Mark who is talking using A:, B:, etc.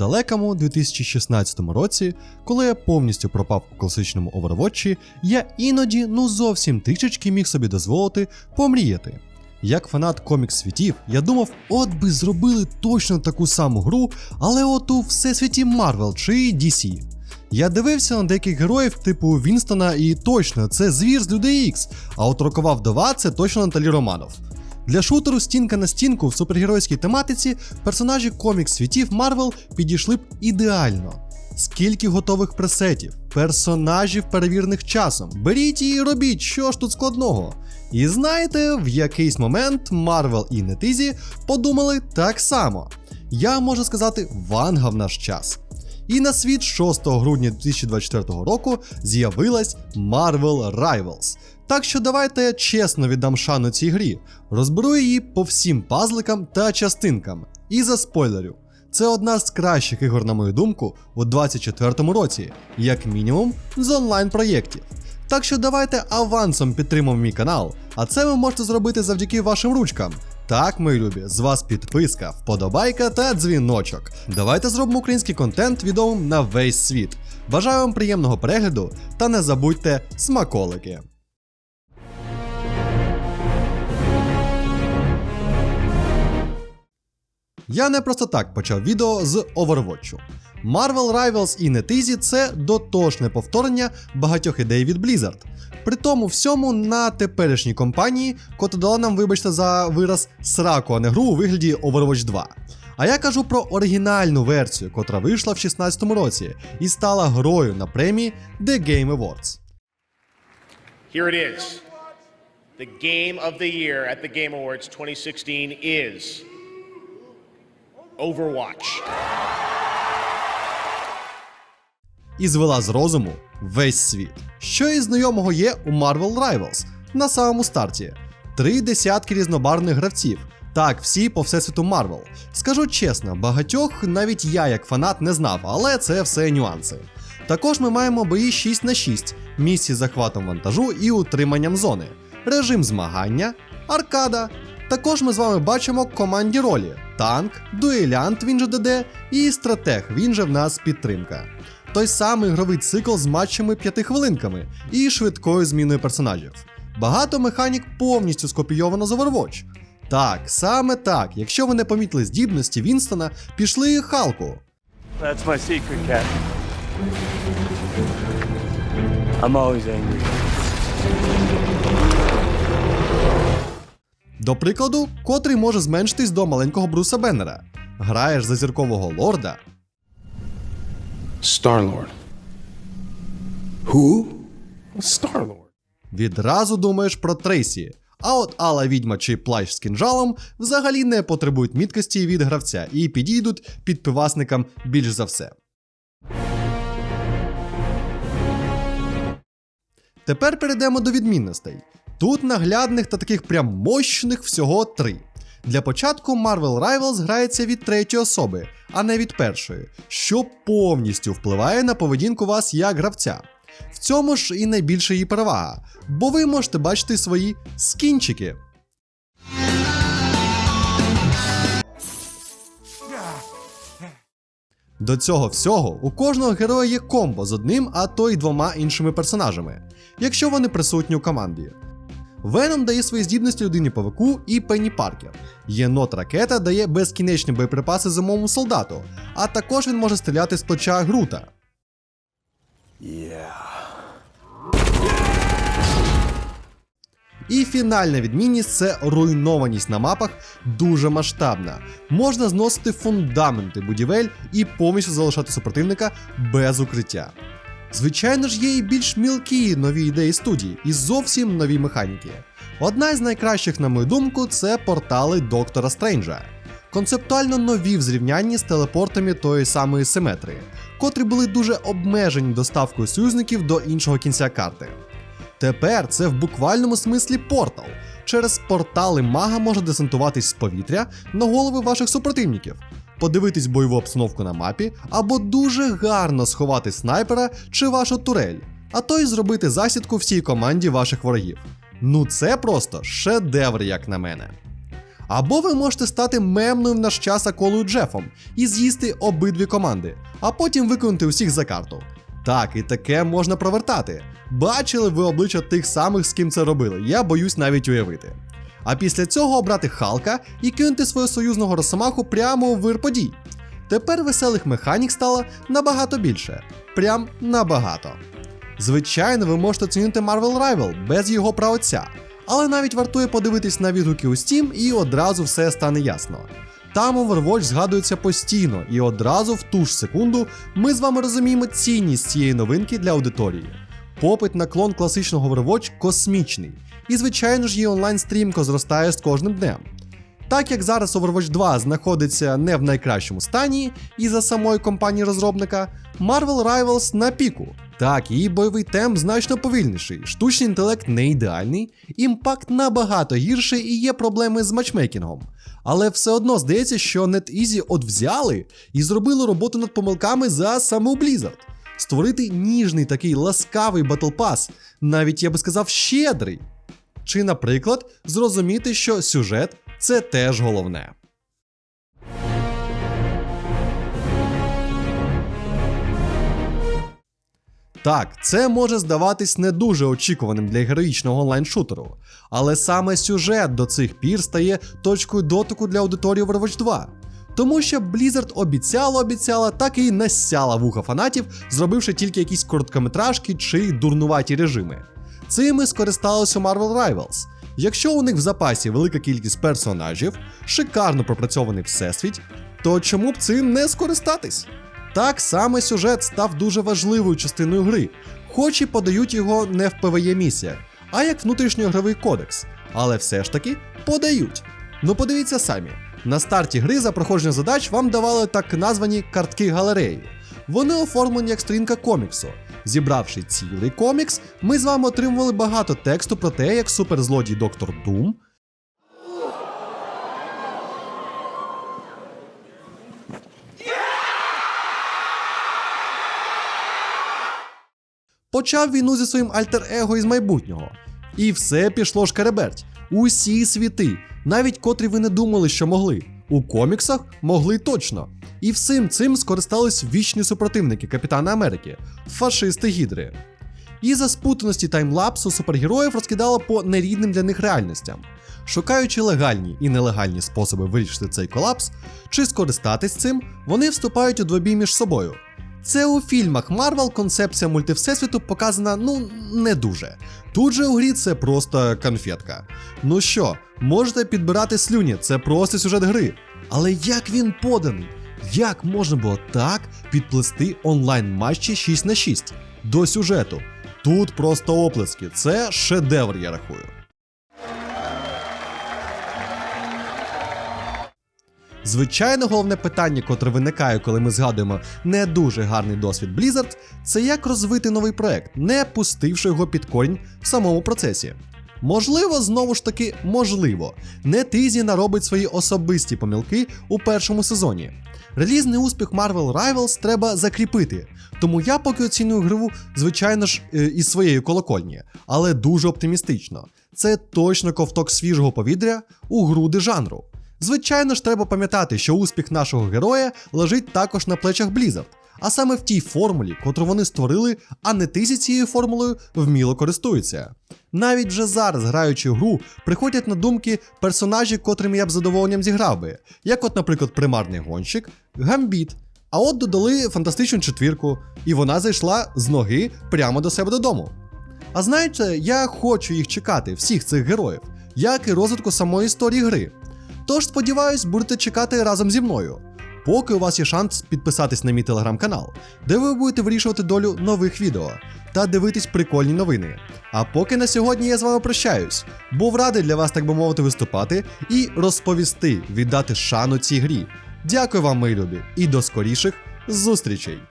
A: далекому 2016 році, коли я повністю пропав у класичному Overwatch, я іноді ну зовсім трішечки міг собі дозволити помріяти. Як фанат комікс світів, я думав, от би зробили точно таку саму гру, але от у всесвіті Marvel чи DC. Я дивився на деяких героїв типу Вінстона і точно це звір з Людей Ікс, а от рокова вдова це точно Наталі Романов. Для шутеру стінка на стінку в супергеройській тематиці персонажі комікс світів Марвел підійшли б ідеально. Скільки готових пресетів, персонажів, перевірених часом. Беріть і робіть, що ж тут складного. І знаєте, в якийсь момент Марвел і Нетизі подумали так само. Я можу сказати, ванга в наш час. І на світ 6 грудня 2024 року з'явилась Marvel Rivals. Так що давайте я чесно віддам шану цій грі, розберу її по всім пазликам та частинкам. І за спойлерю. Це одна з кращих ігор, на мою думку, у 2024 році, як мінімум з онлайн-проєктів. Так що давайте авансом підтримаємо мій канал, а це ви можете зробити завдяки вашим ручкам. Так, мої любі, з вас підписка, вподобайка та дзвіночок. Давайте зробимо український контент відомим на весь світ. Бажаю вам приємного перегляду та не забудьте смаколики. Я не просто так почав відео з Overwatch. Marvel Rivals і NetEasy – це дотошне повторення багатьох ідей від Blizzard. При тому всьому на теперішній компанії, котра дала нам, вибачте, за вираз сраку, а не гру у вигляді Overwatch 2. А я кажу про оригінальну версію, котра вийшла в 2016 році і стала грою на премії The Game Awards.
B: Here it is. The game of the year at the Game Awards 2016 is Overwatch.
A: і звела з розуму весь світ. Що із знайомого є у Marvel Rivals на самому старті. Три десятки різнобарвних гравців. Так, всі по всесвіту Marvel. Скажу чесно, багатьох навіть я як фанат не знав, але це все нюанси. Також ми маємо бої 6 на 6, місії захватом вантажу і утриманням зони, режим змагання, аркада. Також ми з вами бачимо команді ролі: танк, дуелянт, він же ДД і стратег, він же в нас підтримка. Той самий ігровий цикл з матчами 5 хвилинками і швидкою зміною персонажів. Багато механік повністю скопійовано з Overwatch. Так, саме так, якщо ви не помітили здібності Вінстона, пішли Халку.
C: That's my secret, Cat. I'm always angry.
A: До прикладу, котрий може зменшитись до маленького Бруса Беннера. Граєш за зіркового лорда,
D: Star-Lord. Who? Star-Lord.
A: відразу думаєш про Трейсі. А от Алла відьма чи плащ з кінжалом взагалі не потребують міткості від гравця і підійдуть підпивасникам більш за все. Тепер перейдемо до відмінностей. Тут наглядних та таких прям мощних всього три. Для початку Marvel Rivals грається від третьої особи, а не від першої, що повністю впливає на поведінку вас як гравця. В цьому ж і найбільша її перевага, бо ви можете бачити свої скінчики. До цього всього у кожного героя є комбо з одним, а то й двома іншими персонажами, якщо вони присутні у команді. Веном дає свої здібності людині павику і Пенні Паркер. Єнот ракета дає безкінечні боєприпаси зимовому солдату, а також він може стріляти з плеча Грута. І фінальна відмінність це руйнованість на мапах дуже масштабна. Можна зносити фундаменти будівель і повністю залишати супротивника без укриття. Звичайно ж, є і більш мілкі нові ідеї студії і зовсім нові механіки. Одна з найкращих, на мою думку, це портали Доктора Стренджа. Концептуально нові в зрівнянні з телепортами тої самої симетрії, котрі були дуже обмежені доставкою союзників до іншого кінця карти. Тепер це в буквальному смислі портал. Через портали мага може десантуватись з повітря на голови ваших супротивників, подивитись бойову обстановку на мапі, або дуже гарно сховати снайпера чи вашу турель, а то й зробити засідку всій команді ваших ворогів. Ну це просто шедевр, як на мене. Або ви можете стати мемною в наш час аколою Джефом і з'їсти обидві команди, а потім виконати усіх за карту. Так, і таке можна провертати. Бачили ви обличчя тих самих, з ким це робили, я боюсь навіть уявити. А після цього обрати Халка і кинути свого союзного росомаху прямо у вир подій. Тепер веселих механік стало набагато більше. Прям набагато. Звичайно, ви можете оцінити Marvel Rival без його праотця, але навіть вартує подивитись на відгуки у Steam і одразу все стане ясно. Там Overwatch згадується постійно, і одразу в ту ж секунду ми з вами розуміємо цінність цієї новинки для аудиторії. Попит на клон класичного Overwatch космічний, і звичайно ж її онлайн стрімко зростає з кожним днем. Так як зараз Overwatch 2 знаходиться не в найкращому стані і за самої компанії розробника, Marvel Rivals на піку. Так, її бойовий темп значно повільніший, штучний інтелект не ідеальний, імпакт набагато гірший і є проблеми з матчмейкінгом. Але все одно здається, що NetEasy от взяли і зробили роботу над помилками за саму Blizzard. Створити ніжний такий ласкавий Pass, навіть я би сказав, щедрий. Чи, наприклад, зрозуміти, що сюжет це теж головне. Так, це може здаватись не дуже очікуваним для героїчного онлайн-шутеру, але саме сюжет до цих пір стає точкою дотику для аудиторії Overwatch 2. Тому що Blizzard обіцяла, обіцяла, так і насяла вуха фанатів, зробивши тільки якісь короткометражки чи дурнуваті режими. Цими скористалися Marvel Rivals. Якщо у них в запасі велика кількість персонажів, шикарно пропрацьований всесвіт, то чому б цим не скористатись? Так саме сюжет став дуже важливою частиною гри, хоч і подають його не в PvE місіях, а як внутрішньоігровий кодекс. Але все ж таки подають. Ну подивіться самі. На старті гри за проходження задач вам давали так названі картки галереї. Вони оформлені як сторінка коміксу. Зібравши цілий комікс, ми з вами отримували багато тексту про те, як суперзлодій Доктор Дум почав війну зі своїм альтер-его із майбутнього. І все пішло шкереберть. Усі світи, навіть котрі ви не думали, що могли. У коміксах могли точно. І всім цим скористались вічні супротивники Капітана Америки, фашисти Гідри. І за спутаності таймлапсу супергероїв розкидало по нерідним для них реальностям. Шукаючи легальні і нелегальні способи вирішити цей колапс, чи скористатись цим, вони вступають у двобій між собою. Це у фільмах Марвел концепція мультивсесвіту показана ну не дуже. Тут же у грі це просто конфетка. Ну що, можете підбирати слюні, це просто сюжет гри. Але як він поданий? Як можна було так підплести онлайн матчі 6 на 6 до сюжету? Тут просто оплески, це шедевр, я рахую. Звичайно, головне питання, котре виникає, коли ми згадуємо не дуже гарний досвід Blizzard, це як розвити новий проект, не пустивши його під корінь в самому процесі. Можливо, знову ж таки, можливо, NetEasy наробить свої особисті помилки у першому сезоні. Релізний успіх Marvel Rivals треба закріпити, тому я поки оцінюю гру, звичайно ж, е, із своєї колокольні, але дуже оптимістично. Це точно ковток свіжого повітря у груди жанру. Звичайно ж, треба пам'ятати, що успіх нашого героя лежить також на плечах Blizzard, а саме в тій формулі, котру вони створили, а не тисі цією формулою вміло користуються. Навіть вже зараз, граючи в гру, приходять на думки персонажі, котрими я б задоволенням зіграв би, як от, наприклад, примарний гонщик, Гамбіт. А от додали фантастичну четвірку, і вона зайшла з ноги прямо до себе додому. А знаєте, я хочу їх чекати, всіх цих героїв, як і розвитку самої історії гри. Тож сподіваюсь, будете чекати разом зі мною. Поки у вас є шанс підписатись на мій телеграм-канал, де ви будете вирішувати долю нових відео та дивитись прикольні новини. А поки на сьогодні я з вами прощаюсь. Був радий для вас, так би мовити, виступати і розповісти, віддати шану цій грі. Дякую вам, мої любі, і до скоріших зустрічей!